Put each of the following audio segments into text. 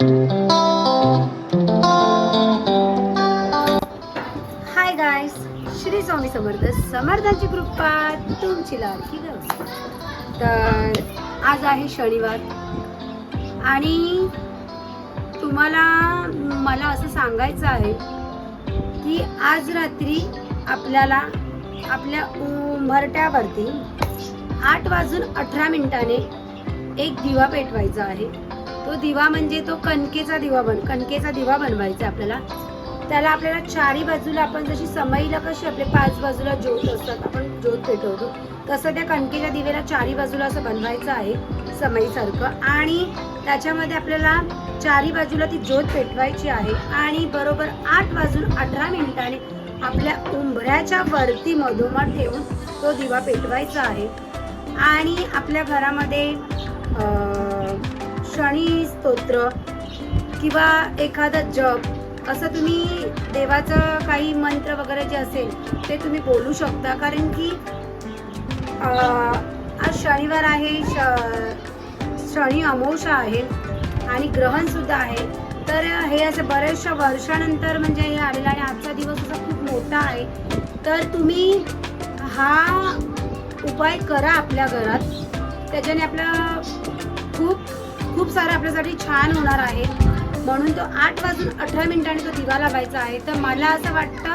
हाय guys Shri Swami Samarth समर्थांची कृपा तुमची लाडकी गं तर आज आहे शनिवार आणि तुम्हाला मला असं सांगायचं आहे की आज रात्री आपल्याला आपल्या उंभरट्यावरती आठ वाजून अठरा मिनिटाने एक दिवा पेटवायचा आहे. तो दिवा म्हणजे तो कणकेचा दिवा बन कणकेचा दिवा बनवायचा आहे आपल्याला. त्याला आपल्याला चारी बाजूला आपण जशी समईला कशी आपले पाच बाजूला ज्योत असतात आपण ज्योत पेटवतो तसं त्या कणकेच्या दिवेला चारी बाजूला असं बनवायचं आहे समईसारखं. आणि त्याच्यामध्ये आपल्याला चारी बाजूला ती ज्योत पेटवायची आहे आणि बरोबर आठ वाजून अठरा मिनिटाने आपल्या उंबऱ्याच्या वरती मधोमध ठेवून तो दिवा पेटवायचा आहे. आणि आपल्या घरामध्ये स्तोत्र किंवा एखादा जप असं तुम्ही देवाचं काही मंत्र वगैरे जे असेल ते तुम्ही बोलू शकता. कारण की आज शनिवार आहे श शनी अमोषा आहे आणि ग्रहण सुद्धा आहे. तर हे असं बऱ्याचशा वर्षानंतर म्हणजे हे आलेलं आणि आजचा दिवस असा खूप मोठा आहे. तर तुम्ही हा उपाय करा आपल्या घरात. त्याच्याने आपला खूप सारं आपल्यासाठी छान होणार आहे. म्हणून तो आठ वाजून अठरा मिनिटांनी तो दिवा लावायचा आहे. तर मला असं वाटतं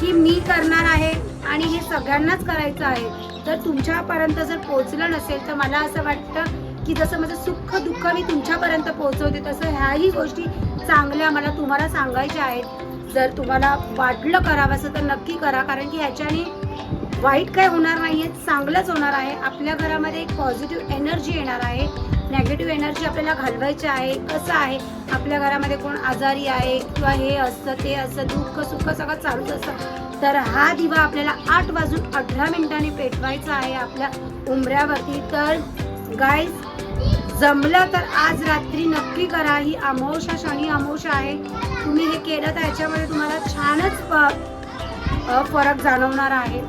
की मी करणार आहे आणि हे सगळ्यांनाच करायचं आहे. तर तुमच्यापर्यंत जर पोहोचलं नसेल तर मला असं वाटतं की जसं माझं सुख दुःख मी तुमच्यापर्यंत पोहोचवते तसं ह्याही गोष्टी चांगल्या मला तुम्हाला सांगायच्या आहेत. जर तुम्हाला वाटलं करावं असं तर नक्की करा. कारण की ह्याच्याने वाईट काय होणार नाहीये चांगलंच होणार आहे. आपल्या घरामध्ये एक पॉझिटिव्ह एनर्जी येणार आहे. नेगेटिव्ह एनर्जी आपल्याला घालवायची आहे. कसं आहे? आपल्या घरामध्ये कोण आजारी आहे किंवा हे असतं ते असतं दुःख सुख सगळं चालूच असतं. तर हा दिवा आपल्याला आठ वाजून अठरा मिनिटांनी पेटवायचा आहे आपल्या उंबऱ्यावरती. तर गाय जमलं तर आज रात्री नक्की करा. ही अमावस्या शनी अमावस्या आहे. तुम्ही हे केलं तर याच्यामध्ये तुम्हाला छानच प- फरक जाणवणार आहे.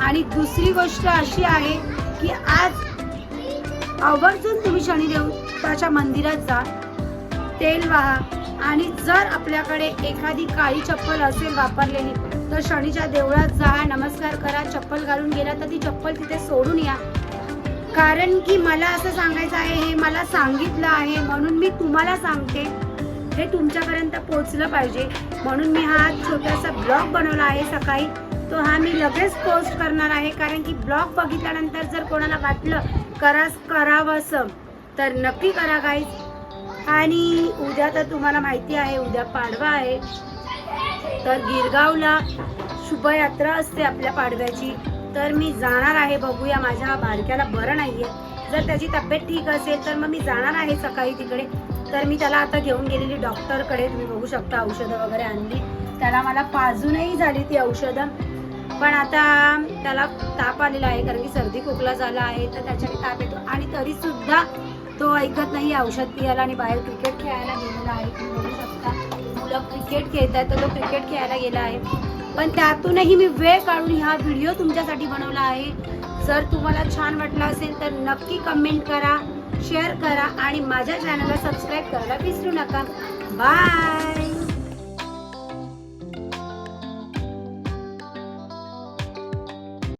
आणि दुसरी गोष्ट अशी आहे की आज आवर्जून तुम्ही शनिदेवताच्या मंदिरात जा. तेल वाहा. आणि जर आपल्याकडे एखादी काळी चप्पल असेल वापरलेली तर शनीच्या देवळात जा नमस्कार करा चप्पल घालून गेला तर ती चप्पल तिथे सोडून या. कारण की मला असं सांगायचं आहे हे मला सांगितलं आहे म्हणून मी तुम्हाला सांगते. हे तुमच्यापर्यंत पोहोचलं पाहिजे. म्हणून मी हा छोटासा ब्लॉग बनवला आहे सकाळी. तो हा मी लगेच पोस्ट करणार आहे. कारण की ब्लॉग बघितल्यानंतर जर कोणाला वाटलं करास करावं असं तर नक्की करा गाईज आणि उद्या तर तुम्हाला माहिती आहे उद्या पाडवा आहे. तर गिरगावला शुभयात्रा असते आपल्या पाडव्याची. तर मी जाणार आहे बघूया. माझ्या बारक्याला बरं नाही आहे जर त्याची तब्येत ठीक असेल तर मग मी जाणार आहे सकाळी तिकडे. तर मी त्याला आता घेऊन गेलेली डॉक्टरकडे. तुम्ही बघू शकता औषधं वगैरे आणली. त्याला मला पाजूनही झाली ती औषधं. पण आता त्याला ताप आलेला आहे कारण की सर्दी खोकला झाला आहे तर त्याच्याने ताप येतो. आणि तरीसुद्धा तो ऐकत नाही औषध पियाला आणि बाहेर क्रिकेट खेळायला गेलेला आहे. तुम्ही बघू शकता मुलं क्रिकेट खेळत आहेत तर तो क्रिकेट खेळायला गेला आहे. पण त्यातूनही मी वेळ काढून हा व्हिडिओ तुमच्यासाठी बनवला आहे. जर तुम्हाला छान वाटलं असेल तर नक्की कमेंट करा. शेअर करा आणि माझ्या चॅनलला सबस्क्राईब करायला विसरू नका. बाय!